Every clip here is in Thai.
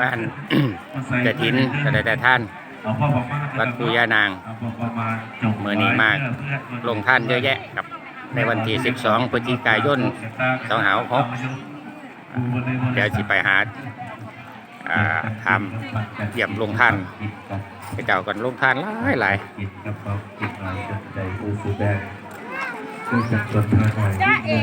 บ้านกระถินกระไดแต่ท่าน วัดปูย่านางมื้อนี้มากลงท่านเยอะแยะครับในวันที่ 12พฤศจิกายน2566เดี๋ยวสิไปหาอ่าทำเยี่ยมลงท่านไปเจ้ากันลงท่านหลายหลายกินกระเป๋ากินหลายจนใจผู้สูแดงซึ่งจากคนพาหน่อยจ้าเอ๋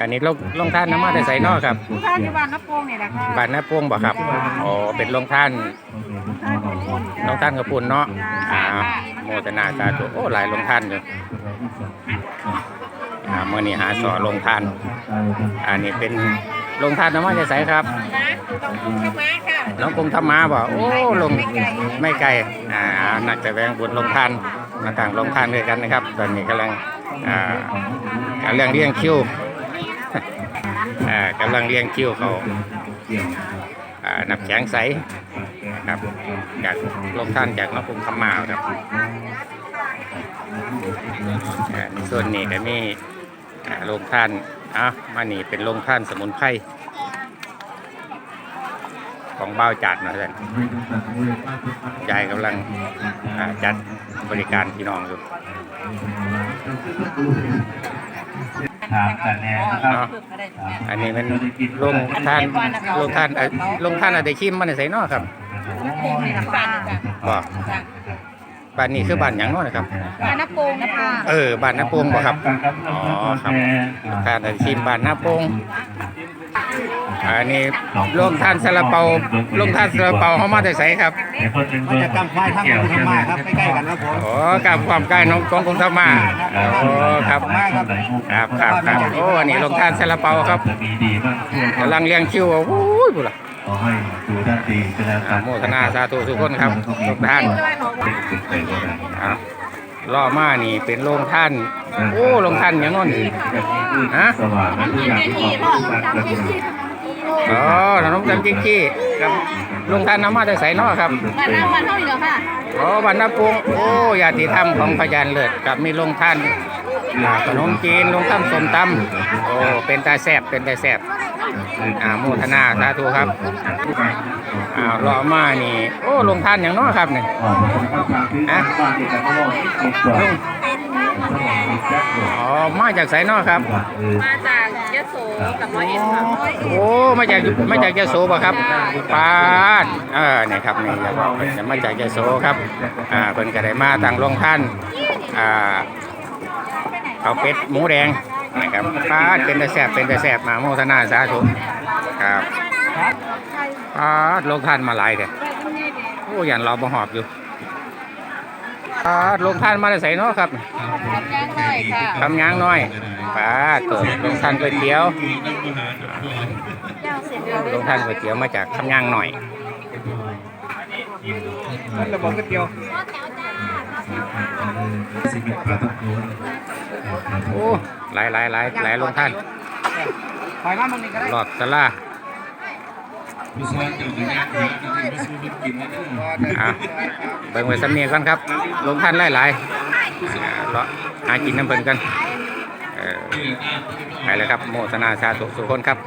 อันนี้ลงลงท่านน้ำมาแต่ใส่นอกครับทุกท่านที่บ้านน้ำโป่งเนี่ยแหละค่ะบ้านน้าโป้งบ่ครับอ๋อเป็นลงท่านลงท่านกระปุ่นเนาะอ่าโมทนาสาธุโอ้หลายลงท่านอยู่อ่าเมื่อนี้หาสอลงท่าน อันนี้เป็นลงท่านน้ำมาแต่ใส่ครับต้องคุ้งธรรมะค่ะน้องกรุงธรรมาบ่โอ้ลงไม่ไกลอ่านักแต่แวงบุญลงท่านมาต่างลงท่านด้วยกันนะครับ ตอนนี้กำลังอ่ากำลังเรียงคิว อ่ากำลังเรียงคิวเขาอ่านับแข็งใสครับจากลงท่านจากน้องกรุงธรรมาครับอ่าในส่วนนี้ก็มีอ่าลงท่านอะมานี่เป็นลงท่านสมุนไพรของเบ้าจัดนะท่านยายกำลังอ่าจัดบริการพี่น้องอยู่ ถามกันแน่นะครับเนาะอันนี้มันลงท่านลงท่านเอ่อลงท่านอะไรคิมมันใส่เนอครับน้ำโป่งเนี่ยบ้านนี่จ้ะบ่บ้านนี้คือบ้านหยังเนอนะครับบ้านน้ำโป่งนะคะเออบ้านน้าโปงบ่ครับอ๋อครับท่านอะไรคิมบ้านน้าโปง อันนี้ลงท่านซาลาเปาลงท่านซาลาเปาเขามาแต่ใส่ครับมันจะกำควายทั้งหมดทั้งมาครับใกล้ๆกันครับผมโอ้กับความใกล้น้องกองกรุงธรรมาโอ้ครับครับครับครับโอ้อันนี้ลงท่านซาลาเปาครับจะมีดีมากช่วงกำลังเลี้ยงคิวอะโอ้ยบุล่ะขอให้ดูด้านดีก็แล้วอ่ากันโมทนาสาธุทุกคนครับทุกท่านติดไปก็ได้อะล่อมานี่เป็นโรงท่าน โอ้โรงท่านอย่างนั้นฮะ สว่างและทุกอย่างที่ขอบคุณมากและคุณอ๋อน้องจำจิ๊กจี้ครับโรงท่านน้ำมาแต่ใสเนอครับบ้านน้ำบ้านเท่านี้เหรอค่ะอ๋อบรรณปวงโอ้ญาติธรรมของพยานเลิศกับมีโรงท่านอ่าขนมจีนโรงตั้มสมตำโอ้เป็นตาแซบเป็นตาแซบอ่าโมทนาสาธุครับอ่าล่อมานี่โอ้โรงท่านอย่างเน้อครับนี่อะบ้านที่จะเข้าติดต่อลุงอ๋อมาจากไสเนอครับมาจาก ยะโสกับร้อยเอ็ดค่ะโอ้มาจากมาจากยะโสป่ะครับปาดเออนี่ครับนี่อย่าบอกจะมาจากยะโสครับอ่าเพิ่นก็ได้มาต่างลงท่านอ่าเอาเป็ดหมูแดงนะครับปาดเป็นแต่แซ่บเป็นแต่แซ่บมาโมทนาสาธุครับปาดลงท่านมาหลายเด้อโอ้ยันรอบ่หอบอยู่ปาดลงท่านมาได้ใส่เนาะครับแจ้งเลยค่ะทำยางน้อยปาดเกิดลงท่านก๋วยเตี๋ยวเจ้าเสร็จแล้วลงท่านก๋วยเตี๋ยวมาจากคำย่างหน่อยระบบก๋วยเตี๋ยวสิบปลาตะโกนโอ้หลายหลายหลายหลายลงท่านไปมามันนี่ก็ได้รอบสลา พิซซ่าเจ้าหน้าที่จะไปซื้อไปกินนะเนี่ยอะเบิ่งไว้สำเนียงกันครับ ลงท่านหลายหลายอ่าะหากินน้ำเพิ่นกันเออไปเลยครับ โมทนาสาธุสุขคนครับ